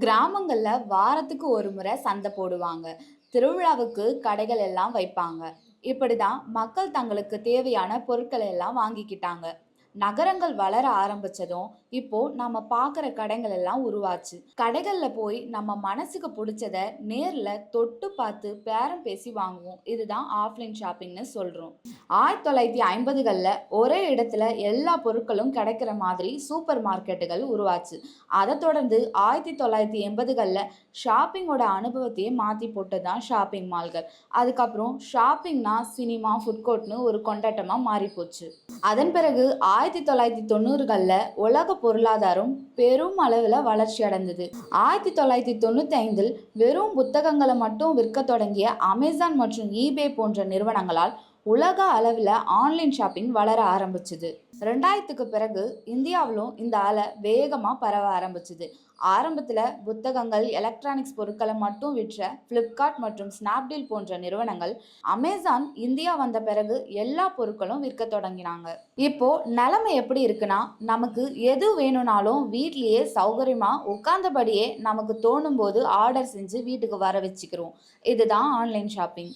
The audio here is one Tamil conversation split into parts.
கிராமங்களில் வாரத்துக்கு ஒரு முறை சந்தை போடுவாங்க. திருவிழாவுக்கு கடைகள் எல்லாம் வைப்பாங்க. இப்படி தான் மக்கள் தங்களுக்கு தேவையான பொருட்களை எல்லாம் வாங்கிக்கிட்டாங்க. நகரங்கள் வளர ஆரம்பிச்சதும் இப்போ நம்ம பார்க்குற கடைகள் எல்லாம் உருவாச்சு. கடைகள்ல போய் நம்ம மனசுக்கு பிடிச்சத நேர்ல தொட்டு பார்த்து பேரம் பேசி வாங்குவோம். இதுதான் ஆஃப்லைன் ஷாப்பிங்னு சொல்றோம். ஆயிரத்தி தொள்ளாயிரத்தி ஐம்பதுகளில் ஒரே இடத்துல எல்லா பொருட்களும் கிடைக்கிற மாதிரி சூப்பர் மார்க்கெட்டுகள் உருவாச்சு. அதை தொடர்ந்து ஆயிரத்தி தொள்ளாயிரத்தி எண்பதுகளில் ஷாப்பிங்கோட அனுபவத்தையே மாற்றி போட்டது தான் ஷாப்பிங் மால்கள். அதுக்கப்புறம் ஷாப்பிங்னா சினிமா ஃபுட் கோர்ட்னு ஒரு கொண்டாட்டமாக மாறி போச்சு அதன் பிறகு ஆயிரத்தி தொள்ளாயிரத்தி தொண்ணூறுகளில் உலக பொருளாதாரம் பெரும் அளவில் வளர்ச்சி அடைந்தது. ஆயிரத்தி தொள்ளாயிரத்தி தொண்ணூற்றி ஐந்தில் வெறும் புத்தகங்களை மட்டும் விற்க தொடங்கிய அமேசான் மற்றும் ஈபே போன்ற நிறுவனங்களால் உலக அளவில் ஆன்லைன் ஷாப்பிங் வளர ஆரம்பிச்சுது. ரெண்டாயிரத்துக்கு பிறகு இந்தியாவிலும் இந்த அலை வேகமாக பரவ ஆரம்பிச்சுது. ஆரம்பத்தில் புத்தகங்கள் எலக்ட்ரானிக்ஸ் பொருட்களை மட்டும் விற்ற ஃப்ளிப்கார்ட் மற்றும் ஸ்னாப்டீல் போன்ற நிறுவனங்கள் அமேசான் இந்தியா வந்த பிறகு எல்லா பொருட்களும் விற்க தொடங்கினாங்க. இப்போ நிலைமை எப்படி இருக்குன்னா நமக்கு எது வேணும்னாலும் வீட்லேயே சௌகரியமாக உட்கார்ந்தபடியே நமக்கு தோணும் போது ஆர்டர் செஞ்சு வீட்டுக்கு வர வச்சுக்கிறோம். இதுதான் ஆன்லைன் ஷாப்பிங்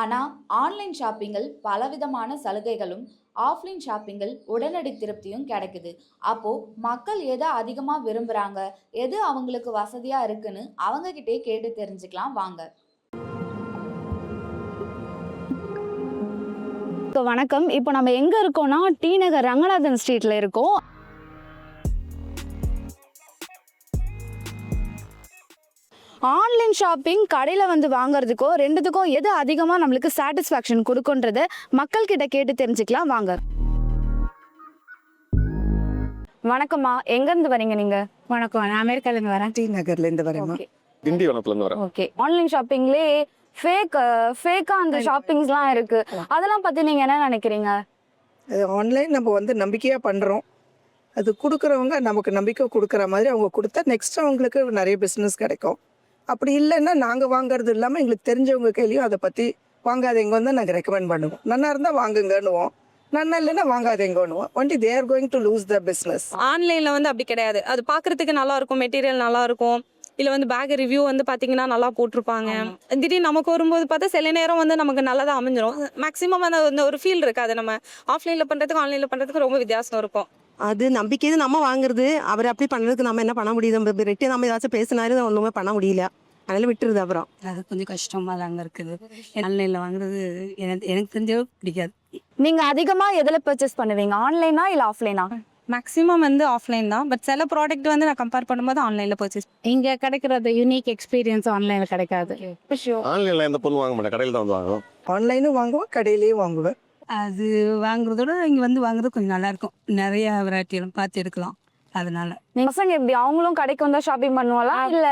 ஆனால் ஆன்லைன் ஷாப்பிங்கில் பலவிதமான சலுகைகளும் ஆஃப்லைன் ஷாப்பிங்கில் உடனடி திருப்தியும் கிடைக்குது. அப்போது மக்கள் எதை அதிகமாக விரும்புகிறாங்க எது அவங்களுக்கு வசதியாக இருக்குன்னு அவங்கக்கிட்டே கேட்டு தெரிஞ்சுக்கலாம் வாங்க. வணக்கம். இப்போ நம்ம எங்கே இருக்கோம்னா டி நகர் ரங்கநாதன் ஸ்ட்ரீட்டில் இருக்கோம். ஆன்லைன் ஷாப்பிங் கடையில் வந்து வாங்குறதுக்கோ ரெண்டுத்துக்கும் எது அதிகமாக நம்மளுக்கு சாட்டிஸ்ஃபேக்ஷன் கொடுக்குன்றத மக்கள்கிட்ட கேட்டு தெரிஞ்சுக்கலாம். வாங்க. வணக்கம்மா. எங்கேருந்து வரீங்க நீங்கள் வணக்கம். நான் அமெரிக்காலேருந்து வரேன். டி நகர்லேருந்து ஓகே. திண்டிவனத்துலேருந்து வரேன். ஓகே. ஆன்லைன் ஷாப்பிங்லே ஃபேக் ஃபேக்காக அந்த ஷாப்பிங்ஸ்லாம் இருக்கு. அதெல்லாம் பற்றி நீங்கள் என்ன நினைக்கிறீங்க? ஆன்லைன் நம்ம வந்து நம்பிக்கையாக பண்ணுறோம் அது கொடுக்குறவங்க நமக்கு நம்பிக்கை கொடுக்குற மாதிரி அவங்க கொடுத்தா நெக்ஸ்ட் அவங்களுக்கு நிறைய பிஸ்னஸ் கிடைக்கும். அப்படி இல்லைன்னா நாங்கள் வாங்குறது இல்லாமல் எங்களுக்கு தெரிஞ்சவங்க கையிலையும் அதை பற்றி வாங்காதீங்க வந்து நாங்கள் ரெக்கமெண்ட் பண்ணுவோம். நல்லா இருந்தால் வாங்குங்கன்னுவோம். நல்லா இல்லைன்னா வாங்காதீங்கன்னுவோம் only they are going to lose the business ஆன்லைனில் வந்து அப்படி கிடையாது. அது பார்க்கறதுக்கு நல்லா இருக்கும் மெட்டீரியல் நல்லா இருக்கும். இல்லை வந்து பேக் ரிவ்யூ வந்து பார்த்தீங்கன்னா நல்லா போட்டிருப்பாங்க. திடீர்னு நமக்கு வரும்போது பார்த்தா சில நேரம் வந்து நமக்கு நல்லதாக அமைஞ்சிரும். மேக்ஸிமம் அந்த அந்த ஒரு ஃபீல் இருக்காது. நம்ம ஆஃப்லைனில் பண்ணுறதுக்கு ஆன்லைனில் பண்ணுறதுக்கு ரொம்ப வித்தியாசம் இருக்கும். அது நம்பிக்கையை நம்ம வாங்குறது. அவர் அப்படி பண்ணுறதுக்கு நம்ம என்ன பண்ண முடியுது நம்ம ரெட்டி நம்ம ஏதாச்சும் பேசினாரு ஒன்றுமே பண்ண முடியல. அதனால விட்டுருது அப்புறம். அது கொஞ்சம் கஷ்டமாக தாங்க இருக்குது. ஆன்லைனில் வாங்குறது எனக்கு எனக்கு தெரிஞ்சவே பிடிக்காது. நீங்கள் அதிகமாக எதில் பர்ச்சேஸ் பண்ணுவீங்க? ஆன்லைனா இல்லை ஆஃப்லைனா மேக்ஸிமம் வந்து ஆஃப்லைன் தான். பட் சில ப்ராடக்ட் வந்து நான் கம்பேர் பண்ணும்போது ஆன்லைனில் பர்ச்சேஸ் இங்கே கிடைக்கிறது யூனிக் எக்ஸ்பீரியன்ஸ் ஆன்லைனில் கிடைக்காது. ஆன்லைனில் எந்த பொருள் வாங்க மாட்டேன்? கடையில் தான் வந்து வாங்குவோம் ஆன்லைனும் வாங்குவேன் கடையிலையும் வாங்குவேன். அது வாங்குறதோட இங்கே வந்து வாங்குறது கொஞ்சம் நல்லா இருக்கும் நிறைய வெரைட்டிகளும் பார்த்து எடுக்கலாம். அதனால. நீங்க பசங்க எப்படி? அவங்களும் கடைக்கு வந்தா ஷாப்பிங் பண்ணுவாங்களா இல்ல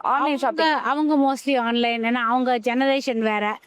ஆன்லைன் அவங்க ஷாப்பிங் அவங்க மோஸ்ட்லி ஆன்லைன் ஏன்னா அவங்க ஜெனரேஷன் வேற.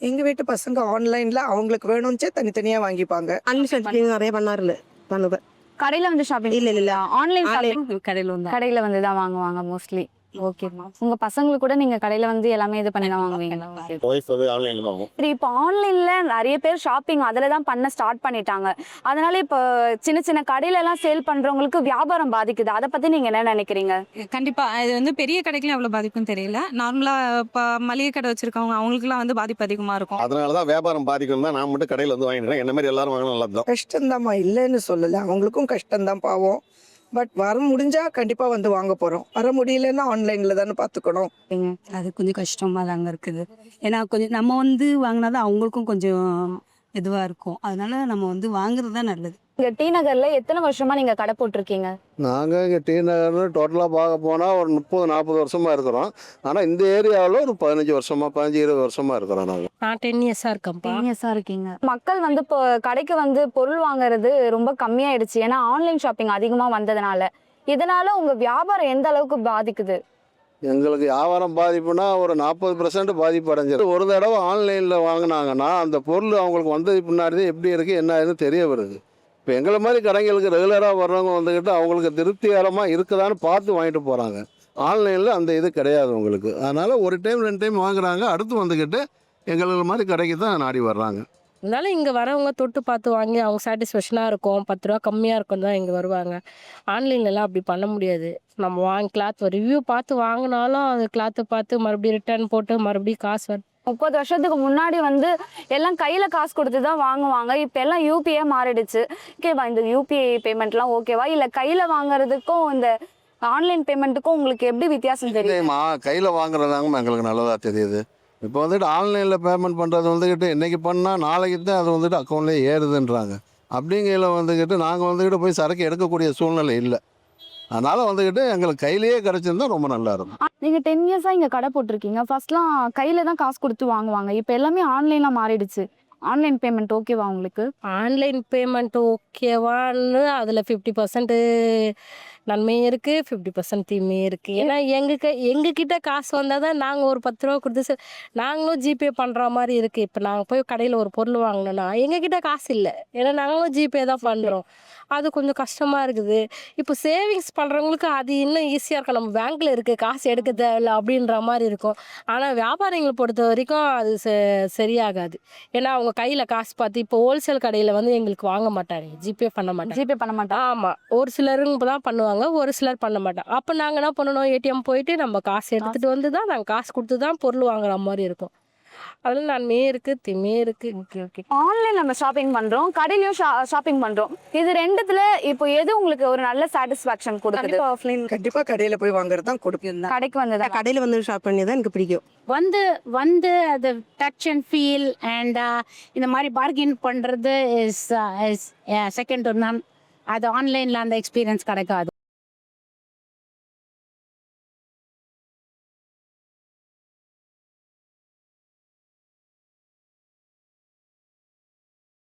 எங்கள் வீட்டு பசங்க ஆன்லைனில் அவங்களுக்கு வேணும்ச்சே தனித்தனியாக வாங்கிப்பாங்க. அன்லிமிட்டட் நிறைய பண்ணாருல பண்ணுவேன் கடையில வந்து ஷாப்பிங் இல்ல, இல்ல, இல்ல. ஆன்லைன் ஷாப்பிங் கடையில் வந்து. கடையில வந்து தான் வாங்குவாங்க மோஸ்ட்லி ஓகேம்மா உங்க பசங்களுக்கு கூட நீங்க கடையில வந்து எல்லாமே இது பண்ணி தான் வாங்குவீங்களா ஒய்ஃப் வந்து ஆன்லைனில் தான் வாங்குவோம். சரி இப்போ ஆன்லைன்ல நிறைய பேர் ஷாப்பிங் அதில் தான் பண்ண ஸ்டார்ட் பண்ணிட்டாங்க. அதனால இப்போ சின்ன சின்ன கடையில எல்லாம் சேல் பண்றவங்களுக்கு வியாபாரம் பாதிக்குது. அதை பத்தி நீங்க என்ன நினைக்கிறீங்க? கண்டிப்பாக இது வந்து பெரிய கடைக்குலாம் எவ்வளோ பாதிக்கும் தெரியல. நார்மலாக இப்போ மளிகை கடை வச்சுருக்கவங்க அவங்களுக்குலாம் வந்து பாதிப்பு அதிகமாக இருக்கும். அதனால தான் வியாபாரம் பாதிக்கும் தான் நான் மட்டும் கடையில் வந்து வாங்கிடுறேன் என்ன மாதிரி எல்லாரும் வாங்கினா நல்லா தான் கஷ்டம்தாம்மா. இல்லைன்னு சொல்லலை. அவங்களுக்கும் கஷ்டம்தான் பாவம். பட் வர முடிஞ்சா கண்டிப்பா வந்து வாங்க போறோம். வர முடியலன்னா ஆன்லைன்ல தானே பாத்துக்கணும். அது கொஞ்சம் கஷ்டமா தாங்க இருக்குது. ஏன்னா கொஞ்சம் நம்ம வந்து வாங்கினா தான் அவங்களுக்கும் கொஞ்சம் இதுவா இருக்கும். அதனால நம்ம வந்து வாங்குறது தான் நல்லது. இங்க டி நகர்ல எத்தனை வருஷமா நீங்க கடை போட்டிருக்கீங்க? நாங்கள் இங்கே டி நகர்னு டோட்டலாக பார்க்க போனால் ஒரு முப்பது நாற்பது வருஷமாக இருக்கிறோம். ஆனால் இந்த ஏரியாவில் ஒரு பதினஞ்சு வருஷமாக பதினஞ்சு இருபது வருஷமாக இருக்கிறோம் நாங்கள் நான் டென் இயர்ஸாக இருக்கேன்ப்பா. சீனியஸா இருக்கீங்க. மக்கள் வந்து இப்போ கடைக்கு வந்து பொருள் வாங்குறது ரொம்ப கம்மியாயிடுச்சு. ஏன்னா ஆன்லைன் ஷாப்பிங் அதிகமா வந்ததுனால. இதனால உங்க வியாபாரம் எந்த அளவுக்கு பாதிக்குது? எங்களுக்கு வியாபாரம் பாதிப்புனா ஒரு நாற்பது பர்சன்ட் பாதிப்பு அடைஞ்சது. ஒரு தடவை ஆன்லைனில் வாங்கினாங்கன்னா அந்த பொருள் அவங்களுக்கு வந்தது பின்னாடி எப்படி இருக்குது என்ன ஏதுன்னு தெரிய வருது. இப்போ எங்களை மாதிரி கடைங்களுக்கு ரெகுலராக வர்றவங்க வந்துக்கிட்டு அவங்களுக்கு திருப்திகரமாக இருக்குதான்னு பார்த்து வாங்கிட்டு போகிறாங்க ஆன்லைனில் அந்த இது கிடையாது உங்களுக்கு. அதனால் ஒரு டைம் ரெண்டு டைம் வாங்குறாங்க. அடுத்து வந்துக்கிட்டு எங்களுக்கு மாதிரி கடைக்கு தான் நாடி வர்றாங்க. அதனால இங்கே வரவங்க தொட்டு பார்த்து வாங்கி அவங்க சாட்டிஸ்ஃபேக்ஷனாக இருக்கும். பத்து ரூபா கம்மியாக இருக்கும் தான் இங்கே வருவாங்க. ஆன்லைன்லலாம் அப்படி பண்ண முடியாது. நம்ம வாங்கி கிளாத் ரிவ்யூ பார்த்து வாங்கினாலும் அது கிளாத்தை பார்த்து மறுபடியும் ரிட்டர்ன் போட்டு மறுபடியும் காசு முப்பது வருஷத்துக்கு முன்னாடி வந்து எல்லாம் கையில் காசு கொடுத்து தான் வாங்குவாங்க இப்போ எல்லாம் யூபிஐ மாறிடுச்சு. ஓகேவா இந்த யூபிஐ பேமெண்ட்லாம் ஓகேவா இல்லை கையில் வாங்குறதுக்கும் இந்த ஆன்லைன் பேமெண்ட்டுக்கும் உங்களுக்கு எப்படி வித்தியாசம் தெரியுமா கையில் வாங்குறதாங்க எங்களுக்கு நல்லதாக தெரியுது. இப்போ வந்துட்டு ஆன்லைனில் பேமெண்ட் பண்ணுறது வந்துக்கிட்டு இன்றைக்கி பண்ணால் நாளைக்கு தான் அது வந்துட்டு அக்கௌண்ட்லேயே ஏறுதுன்றாங்க. அப்படிங்கையில் வந்துக்கிட்டு நாங்கள் வந்துக்கிட்டு போய் சரக்கு எடுக்கக்கூடிய சூழ்நிலை இல்லை. அதனால் வந்துக்கிட்டு எங்களுக்கு கையிலேயே கிடச்சிருந்தா ரொம்ப நல்லா இருக்கும். நீங்க டென் இயர்ஸா இங்க கடை போட்டிருக்கீங்க. ஃபர்ஸ்ட்லாம் கையில தான் காசு கொடுத்து வாங்குவாங்க. இப்போ எல்லாமே ஆன்லைன்ல மாறிடுச்சு. ஆன்லைன் பேமெண்ட் ஓகேவா உங்களுக்கு? ஆன்லைன் பேமெண்ட் ஓகேவான்னு அதில் ஃபிஃப்டி பர்சன்ட்டு நன்மையும் இருக்குது ஃபிஃப்டி பர்சன்ட் தீமையும் இருக்குது ஏன்னா எங்கள் எங்ககிட்ட காசு வந்தால் தான் நாங்கள் ஒரு பத்து ரூபா கொடுத்து நாங்களும் ஜிபே பண்ணுற மாதிரி இருக்குது இப்போ நாங்கள் போய் கடையில் ஒரு பொருள் வாங்கினோன்னா எங்ககிட்ட காசு இல்லை. ஏன்னா நாங்களும் ஜிபே தான் பண்ணுறோம் அது கொஞ்சம் கஷ்டமாக இருக்குது. இப்போ சேவிங்ஸ் பண்ணுறவங்களுக்கு அது இன்னும் ஈஸியாக இருக்கும். நம்ம பேங்க்கில் இருக்குது காசு எடுக்க தேவையில்ல அப்படின்ற மாதிரி இருக்கும். ஆனால் வியாபாரிகளை பொறுத்த வரைக்கும் அது சரியாகாது. ஏன்னா அவங்க கையில் காசு பார்த்து இப்போ ஹோல்சேல் கடையில் வந்து எங்களுக்கு வாங்க மாட்டாங்க. ஜிபே பண்ண மாட்டாங்க. ஜிபே பண்ண மாட்டாங்க ஆமாம் ஒரு சிலருங்க தான் பண்ணுவாங்க ஒரு சிலர் பண்ண மாட்டாங்க அப்போ நாங்கள் என்ன பண்ணணும்? ஏடிஎம் போயிட்டு நம்ம காசு எடுத்துகிட்டு வந்து தான் நாங்கள் காசு கொடுத்து தான் பொருள் வாங்குற மாதிரி இருக்கும். அதில் நன்மையும் இருக்குது தீமையும் இருக்குது ஓகே ஓகே. ஆன்லைன் நம்ம ஷாப்பிங் பண்றோம். கடையிலயும் ஷாப்பிங் பண்றோம். இது ரெண்டுத்துல இப்போ எது உங்களுக்கு ஒரு நல்ல சாட்டிஸ்ஃபேக்ஷன் கொடுக்குது? கண்டிப்பா ஆஃப்லைன் கண்டிப்பாக கடையில் போய் வாங்குறது தான் கொடுக்கும். கடைக்கு வந்ததா? கடையில் வந்து ஷாப் பண்ணி தான் எனக்கு பிடிக்கும். வந்து வந்து அது டச் அண்ட் ஃபீல் அண்ட் இந்த மாதிரி பார்கின் பண்ணுறது இஸ் இஸ் செகண்ட் ஒன் அது ஆன்லைனில் அந்த எக்ஸ்பீரியன்ஸ் கிடைக்காது.